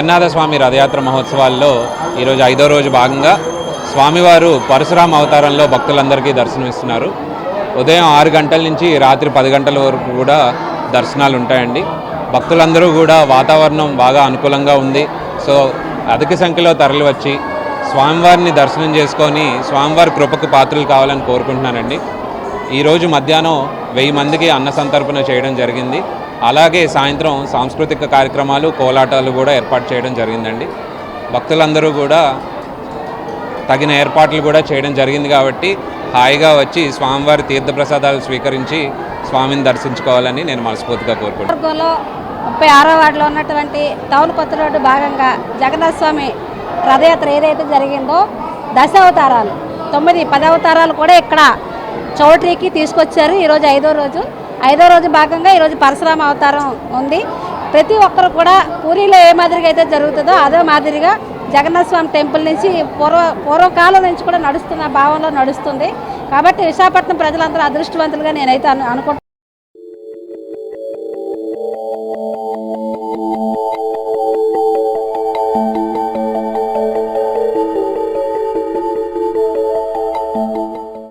జగన్నాథస్వామి రథయాత్ర మహోత్సవాల్లో ఈరోజు ఐదో రోజు భాగంగా స్వామివారు పరశురామ అవతారంలో భక్తులందరికీ దర్శనమిస్తున్నారు. ఉదయం ఆరు గంటల నుంచి రాత్రి పది గంటల వరకు కూడా దర్శనాలు ఉంటాయండి భక్తులందరూ కూడా వాతావరణం బాగా అనుకూలంగా ఉంది. సో అధిక సంఖ్యలో తరలివచ్చి స్వామివారిని దర్శనం చేసుకొని స్వామివారి కృపకు పాత్రలు కావాలని కోరుకుంటున్నానండి. ఈరోజు మధ్యాహ్నం వెయ్యి మందికి అన్న సంతర్పణ చేయడం జరిగింది. అలాగే సాయంత్రం సాంస్కృతిక కార్యక్రమాలు కోలాటాలు కూడా ఏర్పాటు చేయడం జరిగిందండి. భక్తులందరూ కూడా తగిన ఏర్పాట్లు కూడా చేయడం జరిగింది కాబట్టి హాయిగా వచ్చి స్వామివారి తీర్థప్రసాదాలు స్వీకరించి స్వామిని దర్శించుకోవాలని నేను మనస్ఫూర్తిగా కోరుకుంటున్నాను. ముప్పై ఆరో వార్డులో ఉన్నటువంటి టౌన్ కొత్త రోడ్డు భాగంగా జగన్నాథ స్వామి రథయాత్ర ఏదైతే జరిగిందో దశ అవతారాలు తొమ్మిది పదవతారాలు కూడా ఇక్కడ చౌట్రీకి తీసుకొచ్చారు. ఈరోజు ఐదో రోజు. ఐదో రోజు భాగంగా ఈరోజు పరశురామ అవతారం ఉంది. ప్రతి ఒక్కరు కూడా పూరిలో ఏ మాదిరిగా అయితే జరుగుతుందో అదే మాదిరిగా జగన్నాథ స్వామి టెంపుల్ నుంచి పూర్వ పూర్వకాలం నుంచి కూడా నడుస్తున్న భావంలో నడుస్తుంది. కాబట్టి విశాఖపట్నం ప్రజలందరూ అదృష్టవంతులుగా నేనైతే అను అనుకుంటున్నాను.